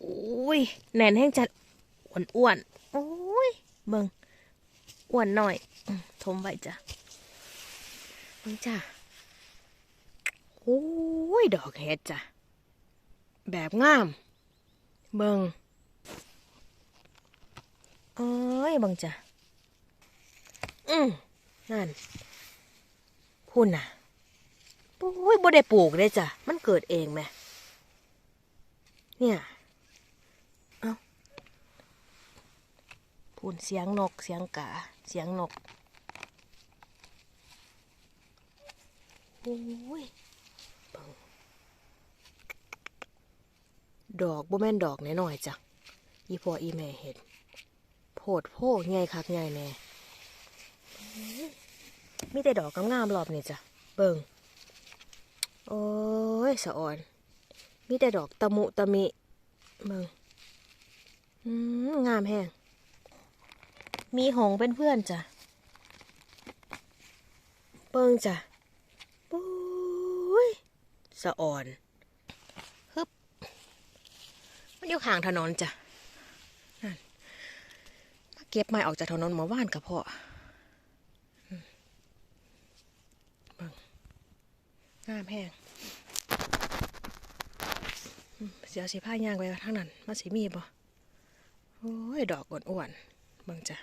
โอ้ยแหน่นแห้งจัดอ้วนอ้วนๆโอ้ยเบิงอ้วนหน่อยทมไว้จ้ะเบิงจ้ะโอ้ยดอกเห็ดจ้ะแบบงาม เบิงเอ้ยเบิงจ้ะอืมนั่นพุ่นน่ะโอ้ยบ่ได้ปลูกเลยจ้ะมันเกิดเองไหมเนี่ย เอา พูนเสียงนกเสียงกาเสียงนกโอ้ยดอกบ่แม่นดอกแน่น้อยๆจ้ะอีพ่ออีแม่เห็ดโพดโพใหญ่คักใหญ่แน่มีแต่ดอกงามๆรอบนี่จ้ะเบิ่งโอ้ยสะอ่อน มีแต่ดอกตะมุตะมิเบิ่งอืมงามแฮง มีหงเป็นเพื่อนจ้ะเบิ่งจ้ะโอ้ยสะอ่อนฮึบมันอยู่ข้างถนนจ้ะนั่นมาเก็บไม้ออกจากถนนหมาว่านกับพ่อง่ามแฮงเสียสิผ้ายางไปทางนั้นมาสิมีบ่โอ้ย ดอกอ้วนๆเบิ่งจ้ะ